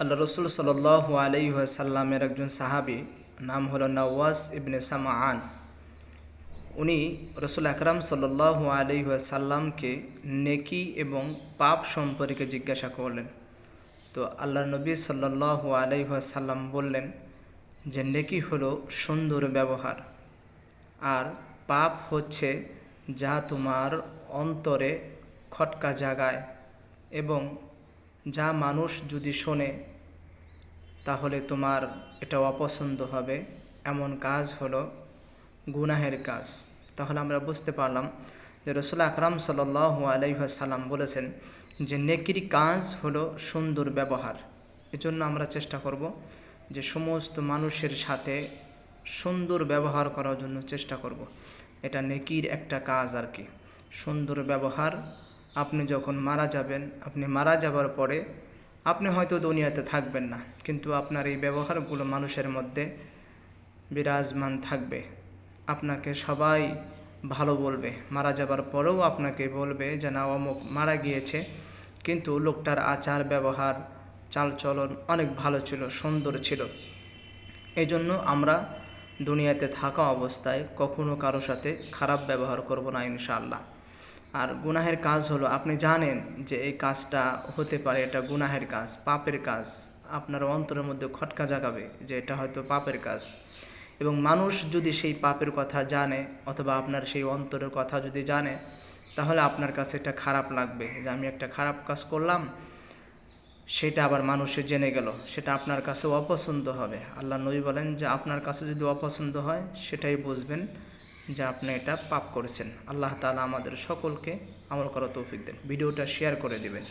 আল্লাহ রসুল সাল আলাইসাল্লামের একজন সাহাবি, নাম হলো নওয়াজ ইবনে সামাআন। উনি রসুল আকরাম সাল্লাহ আলাইসাল্লামকে নেকি এবং পাপ সম্পর্কে জিজ্ঞাসা করলেন। তো আল্লাহ নবী সাল্লাহ আলাইসাল্লাম বললেন যে, নেকি হলো সুন্দর ব্যবহার, আর পাপ হচ্ছে যা তোমার অন্তরে খটকা জাগায় এবং যা মানুষ যদি শোনে, তাহলে তোমার এটা অপছন্দ হবে। এমন কাজ হলো গুনাহের কাজ। তাহলে আমরা বুঝতে পারলাম যে রসুল আকরাম সাল আলাইসাল্লাম বলেছেন যে নেকির কাজ হলো সুন্দর ব্যবহার। এজন্য আমরা চেষ্টা করব যে সমস্ত মানুষের সাথে সুন্দর ব্যবহার করার জন্য চেষ্টা করব। এটা নেকির একটা কাজ আর কি। সুন্দর ব্যবহার আপনি যখন মারা যাবেন, আপনি মারা যাবার পরে আপনি হয়তো দুনিয়াতে থাকবেন না, কিন্তু আপনার এই ব্যবহারগুলো মানুষের মধ্যে বিরাজমান থাকবে। আপনাকে সবাই ভালো বলবে। মারা যাবার পরেও আপনাকে বলবে যে, না, অমুক মারা গিয়েছে। কিন্তু লোকটার আচার, ব্যবহার, চালচলন অনেক ভালো ছিল, সুন্দর ছিল। এই জন্য আমরা দুনিয়াতে থাকা অবস্থায় কখনো কারও সাথে খারাপ ব্যবহার করব না, ইনশাআল্লাহ। আর গুনাহের কাজ হলো, আপনি জানেন যে এই কাজটা হতে পারে, এটা গুনাহের কাজ, পাপের কাজ। আপনার অন্তরের মধ্যে খটকা জাগাবে যে এটা হয়তো পাপের কাজ। এবং মানুষ যদি সেই পাপের কথা জানে অথবা আপনার সেই অন্তরের কথা যদি জানে, তাহলে আপনার কাছে এটা খারাপ লাগবে যে আমি একটা খারাপ কাজ করলাম, সেটা আবার মানুষে জেনে গেল, সেটা আপনার কাছে অপছন্দ হবে। আল্লাহ নবী বলেন যে আপনার কাছে যদি অপছন্দ হয়, সেটাই বুঝবেন। যে আপনি এটা পাপ করেছেন। আল্লাহ তালা আমাদের সকলকে আমল করা তৌফিক দেন। ভিডিওটা শেয়ার করে দিবেন।